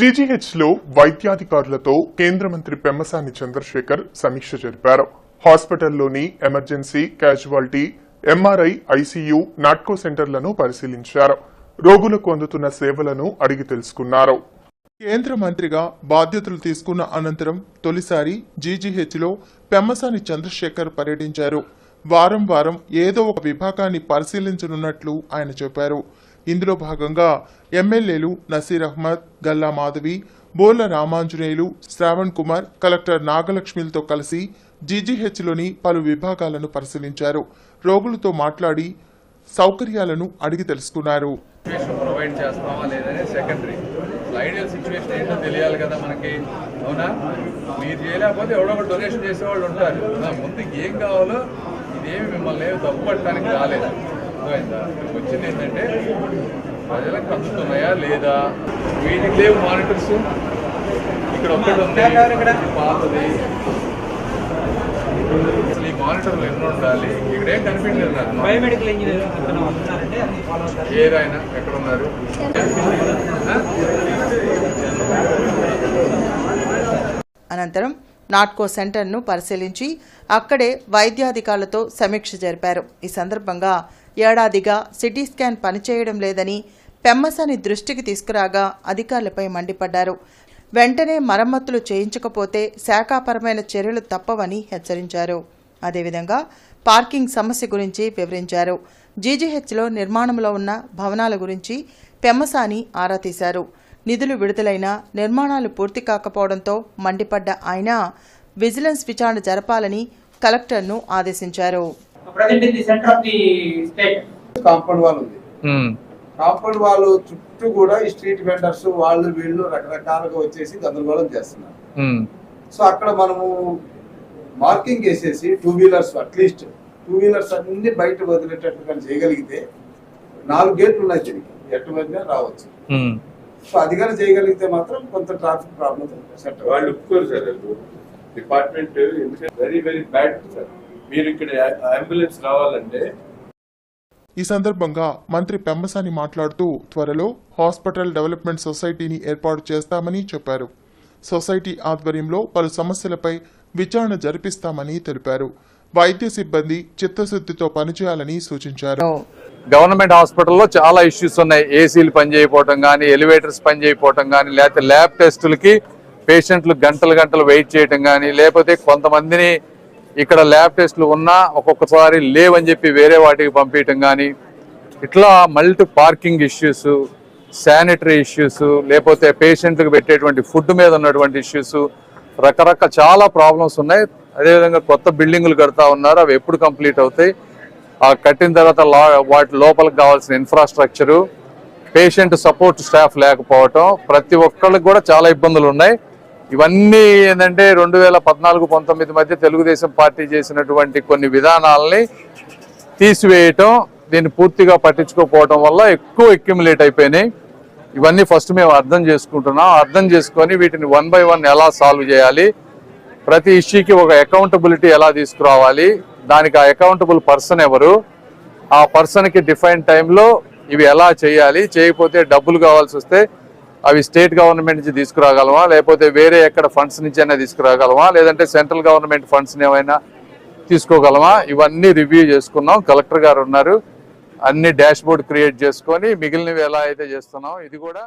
జీజీహెచ్లో వైద్యాధికారులతో కేంద్ర మంత్రి పెమ్మసాని చంద్రశేఖర్ సమీక్ష జరిపారు. హాస్పిటల్లోని emergency casualty MRI ICU Natco సెంటర్లను పరిశీలించారు. రోగులకు అందుతున్న సేవలను అడిగి తెలుసుకున్నారు. కేంద్ర మంత్రిగా బాధ్యతలు తీసుకున్న అనంతరం తొలిసారి జీజీహెచ్లో పెమ్మసాని చంద్రశేఖర్ పర్యటించారు. వారం వారం ఏదో ఒక విభాగాన్ని పరిశీలించనున్నట్లు ఆయన చెప్పారు. ఇందులో భాగంగా ఎమ్మెల్యేలు నసీర్ అహ్మద్ గల్లా మాధవి బోర్ల రామాంజనేయులు శ్రావణ్ కుమార్ కలెక్టర్ నాగలక్ష్మిలతో కలిసి జీజీహెచ్లోని పలు విభాగాలను పరిశీలించారు. రోగులతో మాట్లాడి సౌకర్యాలను అడిగి తెలుసుకున్నారు. ప్రొవైడ్ చేస్తామా సెకండరీ ఐడియల్ సిచ్యువేషన్ ఏంటో తెలియాలి కదా మనకి. అవునా? మీరు చేయలేకపోతే ఎవడో ఒకటి డొనేషన్ చేసేవాళ్ళు ఉంటారు. ముందు ఏం కావాలో ఇదేమి మిమ్మల్ని ఏమి తప్పుపట్టడానికి రాలేదు. వచ్చింది ఏంటంటే ప్రజలకు అందుతున్నాయా లేదా? వీటికి లేవు మానిటర్స్ ఇక్కడ ఒక్కటి ఉంది. పాతది. అసలు ఈ మానిటర్లు ఎన్ని ఉండాలి? ఇక్కడ ఏం కనిపించలేదు నాకు. బయోమెడికల్ ఇంజనీర్ ఏదైనా ఎక్కడ ఉన్నారు? అనంతరం నాట్కో సెంటర్ను పరిశీలించి అక్కడే వైద్యాధికారులతో సమీక్ష జరిపారు. ఈ సందర్భంగా ఏడాదిగా సిటీ స్కాన్ పనిచేయడం లేదని పెమ్మసాని దృష్టికి తీసుకురాగా అధికారులపై మండిపడ్డారు. వెంటనే మరమ్మతులు చేయించకపోతే శాఖాపరమైన చర్యలు తప్పవని హెచ్చరించారు. అదేవిధంగా పార్కింగ్ సమస్య గురించి వివరించారు. జీజీహెచ్లో నిర్మాణంలో ఉన్న భవనాల గురించి పెమ్మసాని ఆరా తీశారు. నిధులు విడుదలైన నిర్మాణాలు పూర్తి కాకపోవడంతో మండిపడ్డ ఆయన విజిలెన్స్ విచారణ జరపాలని కలెక్టర్ను ఆదేశించారు present in the centre of the state compound wall um um. Compound wall చుట్టూ కూడా ఈ స్ట్రీట్ వెండర్స్ వాళ్ళు వీళ్ళు రకరకాలుగా వచ్చేసి గందరగోళం చేస్తున్నారు. సో అక్కడ మనము మార్కింగ్ వేసేసి two wheelers at least two wheelers అన్ని బయట వదిలేటట్టు కానీ చేయగలిగితే నాలుగు గేట్లు ఉన్నాయి దీనికి ఎటు మధ్య రావచ్చు. సో అది కానీ చేయగలిగితే మాత్రం కొంత ట్రాఫిక్ ప్రాబ్లం సెట్ వాళ్ళు ఒప్పుకోరు sir department very very bad sir. మీరు ఇక్కడ అంబులెన్స్ రావాలంటే ఈ సందర్భంగా మంత్రి పెమ్మసాని మాట్లాడుతూ త్వరలో హాస్పిటల్ డెవలప్మెంట్ సొసైటీని ఏర్పాటు చేస్తామని చెప్పారు. సొసైటీ ఆధ్వర్యంలో పలు సమస్యలపై విచారణ జరిపిస్తామని తెలిపారు. వైద్య సిబ్బంది చిత్తశుద్ధితో పనిచేయాలని సూచించారు. గవర్నమెంట్ హాస్పిటల్లో చాలా ఇష్యూస్ ఉన్నాయి. ఏసీలు పనిచేయకపోవటం కానీ ఎలివేటర్స్ పనిచేయకపోవటం కానీ లేకపోతే ల్యాబ్ టెస్టులకి పేషెంట్లు గంటలు గంటలు వెయిట్ చేయటం కానీ లేకపోతే కొంతమందిని ఇక్కడ ల్యాబ్ టెస్టులు ఉన్నా ఒక్కొక్కసారి లేవని చెప్పి వేరే వాటికి పంపించటం కానీ ఇట్లా multi parking issues sanitary issues లేకపోతే పేషెంట్లకు పెట్టేటువంటి ఫుడ్ మీద ఉన్నటువంటి ఇష్యూస్ రకరకాల చాలా ప్రాబ్లమ్స్ ఉన్నాయి. అదేవిధంగా కొత్త బిల్డింగులు కడతా ఉన్నారు. అవి ఎప్పుడు కంప్లీట్ అవుతాయి? ఆ కట్టిన తర్వాత లా- వాటి లోపలికి కావాల్సిన ఇన్ఫ్రాస్ట్రక్చరు పేషెంట్ సపోర్ట్ స్టాఫ్ లేకపోవటం ప్రతి ఒక్కళ్ళకి కూడా చాలా ఇబ్బందులు ఉన్నాయి. ఇవన్నీ ఏంటంటే రెండు వేల పద్నాలుగు పంతొమ్మిది మధ్య తెలుగుదేశం పార్టీ చేసినటువంటి కొన్ని విధానాలని తీసివేయటం దీన్ని పూర్తిగా పట్టించుకోకపోవటం వల్ల ఎక్కువ ఎక్యుములేట్ అయిపోయినాయి. ఇవన్నీ ఫస్ట్ మేము అర్థం చేసుకుంటున్నాం. అర్థం చేసుకొని వీటిని వన్ బై వన్ ఎలా సాల్వ్ చేయాలి? ప్రతి ఇష్యూకి ఒక అకౌంటబిలిటీ ఎలా తీసుకురావాలి? దానికి ఆ అకౌంటబుల్ పర్సన్ ఎవరు? ఆ పర్సన్కి డిఫైన్ టైంలో ఇవి ఎలా చేయాలి? చేయకపోతే డబ్బులు కావాల్సి వస్తే అవి స్టేట్ గవర్నమెంట్ నుంచి తీసుకురాగలమా? లేకపోతే వేరే ఎక్కడ ఫండ్స్ నుంచి అయినా తీసుకురాగలమా? లేదంటే సెంట్రల్ గవర్నమెంట్ ఫండ్స్ ఏమైనా తీసుకోగలమా? ఇవన్నీ రివ్యూ చేసుకున్నాం. కలెక్టర్ గారు ఉన్నారు. అన్ని డాష్ బోర్డ్ క్రియేట్ చేసుకొని మిగిలినవి ఎలా అయితే చేస్తున్నాం ఇది కూడా